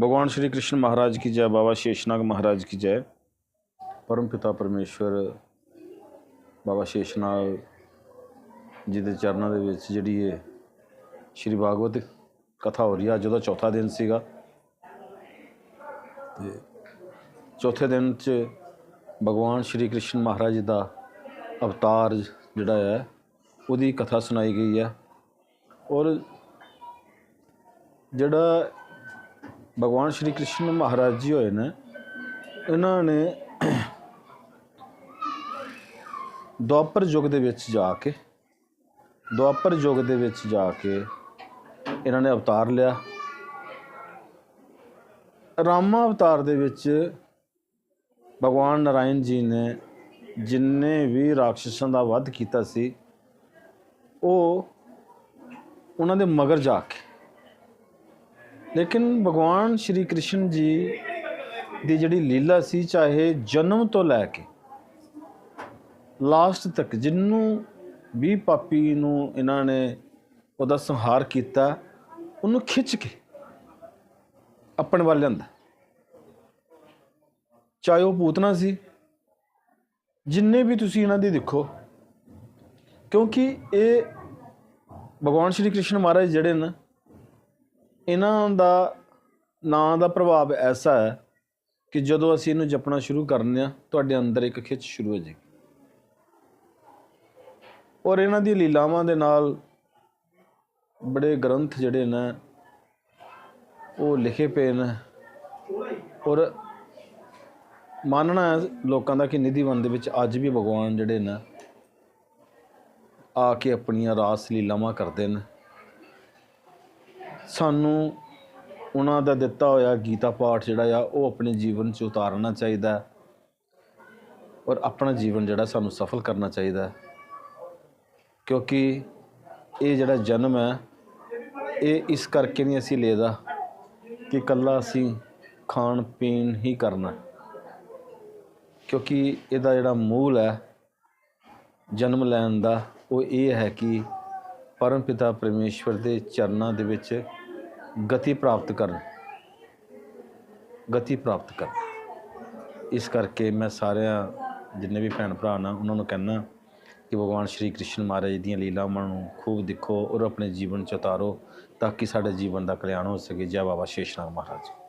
भगवान श्री कृष्ण महाराज की जय बाबा शेषनाग महाराज की जय परम पिता ਪਰਮੇਸ਼ਵਰ ਬਾਬਾ ਸ਼ੇਸ਼ਨਾਗ ਜੀ ਦੇ ਚਰਨਾਂ ਦੇ ਵਿੱਚ ਜਿਹੜੀ ਇਹ ਸ਼੍ਰੀ ਭਾਗਵਤ ਕਥਾ ਹੋ ਰਹੀ ਹੈ ਅੱਜ ਉਹਦਾ ਚੌਥਾ ਦਿਨ ਸੀਗਾ ਤੇ ਚੌਥੇ ਦਿਨ 'ਚ ਭਗਵਾਨ ਸ਼੍ਰੀ ਕ੍ਰਿਸ਼ਨ ਮਹਾਰਾਜ ਜੀ ਦਾ ਅਵਤਾਰ ਜਿਹੜਾ ਹੈ ਉਹਦੀ ਕਥਾ ਸੁਣਾਈ ਗਈ ਹੈ ਔਰ ਜਿਹੜਾ ਭਗਵਾਨ ਸ਼੍ਰੀ ਕ੍ਰਿਸ਼ਨ ਮਹਾਰਾਜ ਜੀ ਹੋਏ ਨੇ, ਇਹਨਾਂ ਨੇ ਦੁਆਪਰ ਯੁੱਗ ਦੇ ਵਿੱਚ ਜਾ ਕੇ, ਦੁਆਪਰ ਯੁੱਗ ਦੇ ਵਿੱਚ ਜਾ ਕੇ ਇਹਨਾਂ ਨੇ ਅਵਤਾਰ ਲਿਆ। ਰਾਮਾ ਅਵਤਾਰ ਦੇ ਵਿੱਚ ਭਗਵਾਨ ਨਾਰਾਇਣ ਜੀ ਨੇ ਜਿੰਨੇ ਵੀ ਰਾਖਸ਼ਾਂ ਦਾ ਵੱਧ ਕੀਤਾ ਸੀ, ਉਹ ਉਹਨਾਂ ਦੇ ਮਗਰ ਜਾ ਕੇ ਲੇਕਿਨ ਭਗਵਾਨ ਸ਼੍ਰੀ ਕ੍ਰਿਸ਼ਨ ਜੀ ਦੀ ਜਿਹੜੀ ਲੀਲਾ ਸੀ, ਚਾਹੇ ਜਨਮ ਤੋਂ ਲੈ ਕੇ ਲਾਸਟ ਤੱਕ ਜਿੰਨੂੰ ਵੀ ਪਾਪੀ ਨੂੰ ਇਹਨਾਂ ਨੇ ਉਹਦਾ ਸੰਹਾਰ ਕੀਤਾ, ਉਹਨੂੰ ਖਿੱਚ ਕੇ ਆਪਣੇ ਵੱਲ ਲਿਆਂਦਾ। ਚਾਹੇ ਉਹ ਪੂਤਨਾ ਸੀ, ਜਿੰਨੇ ਵੀ ਤੁਸੀਂ ਇਹਨਾਂ ਦੀ ਦੇਖੋ, ਕਿਉਂਕਿ ਇਹ ਭਗਵਾਨ ਸ਼੍ਰੀ ਕ੍ਰਿਸ਼ਨ ਮਹਾਰਾਜ ਜਿਹੜੇ ਨੇ ਇਹਨਾਂ ਦਾ ਨਾਂ ਦਾ ਪ੍ਰਭਾਵ ਐਸਾ ਹੈ ਕਿ ਜਦੋਂ ਅਸੀਂ ਇਹਨੂੰ ਜਪਣਾ ਸ਼ੁਰੂ ਕਰਨੇ ਆ, ਤੁਹਾਡੇ ਅੰਦਰ ਇੱਕ ਖਿੱਚ ਸ਼ੁਰੂ ਹੋ ਜਾਏਗੀ। ਔਰ ਇਹਨਾਂ ਦੀ ਲੀਲਾਵਾਂ ਦੇ ਨਾਲ ਬੜੇ ਗ੍ਰੰਥ ਜਿਹੜੇ ਨੇ, ਉਹ ਲਿਖੇ ਪਏ ਨੇ। ਔਰ ਮੰਨਣਾ ਹੈ ਲੋਕਾਂ ਦਾ ਕਿ ਨਿਧੀਵਨ ਦੇ ਵਿੱਚ ਅੱਜ ਵੀ ਭਗਵਾਨ ਜਿਹੜੇ ਨੇ ਆ ਕੇ ਆਪਣੀਆਂ ਰਾਸ ਲੀਲਾਵਾਂ ਕਰਦੇ ਨੇ। ਸਾਨੂੰ ਉਹਨਾਂ ਦਾ ਦਿੱਤਾ ਹੋਇਆ ਗੀਤਾ ਪਾਠ ਜਿਹੜਾ ਆ, ਉਹ ਆਪਣੇ ਜੀਵਨ 'ਚ ਉਤਾਰਨਾ ਚਾਹੀਦਾ ਔਰ ਆਪਣਾ ਜੀਵਨ ਜਿਹੜਾ ਸਾਨੂੰ ਸਫਲ ਕਰਨਾ ਚਾਹੀਦਾ ਕਿਉਂਕਿ ਇਹ ਜਿਹੜਾ ਜਨਮ ਹੈ, ਇਹ ਇਸ ਕਰਕੇ ਨਹੀਂ ਅਸੀਂ ਲੈਦਾ ਕਿ ਕੱਲਾ ਅਸੀਂ ਖਾਣ ਪੀਣ ਹੀ ਕਰਨਾ ਕਿਉਂਕਿ ਇਹਦਾ ਜਿਹੜਾ ਮੂਲ ਹੈ, ਜਨਮ ਲੈਣ ਦਾ, ਉਹ ਇਹ ਹੈ ਕਿ ਪਰਮ ਪਿਤਾ ਪਰਮੇਸ਼ਵਰ ਦੇ ਚਰਨਾਂ ਦੇ ਵਿੱਚ ਗਤੀ ਪ੍ਰਾਪਤ ਕਰਨ। ਗਤੀ ਪ੍ਰਾਪਤ ਕਰਨ। ਇਸ ਕਰਕੇ ਮੈਂ ਸਾਰਿਆਂ, ਜਿੰਨੇ ਵੀ ਭੈਣ ਭਰਾ ਨਾ, ਉਹਨਾਂ ਨੂੰ ਕਹਿਣਾ ਕਿ ਭਗਵਾਨ ਸ਼੍ਰੀ ਕ੍ਰਿਸ਼ਨ ਮਹਾਰਾਜ ਦੀਆਂ ਲੀਲਾਵਾਂ ਨੂੰ ਖੂਬ ਦੇਖੋ ਔਰ ਆਪਣੇ ਜੀਵਨ ਚ ਉਤਾਰੋ, ਤਾਂ ਕਿ ਸਾਡੇ ਜੀਵਨ ਦਾ ਕਲਿਆਣ ਹੋ ਸਕੇ। ਜੈ ਬਾਬਾ ਸ਼ੇਸ਼ਨਾਗ ਮਹਾਰਾਜ।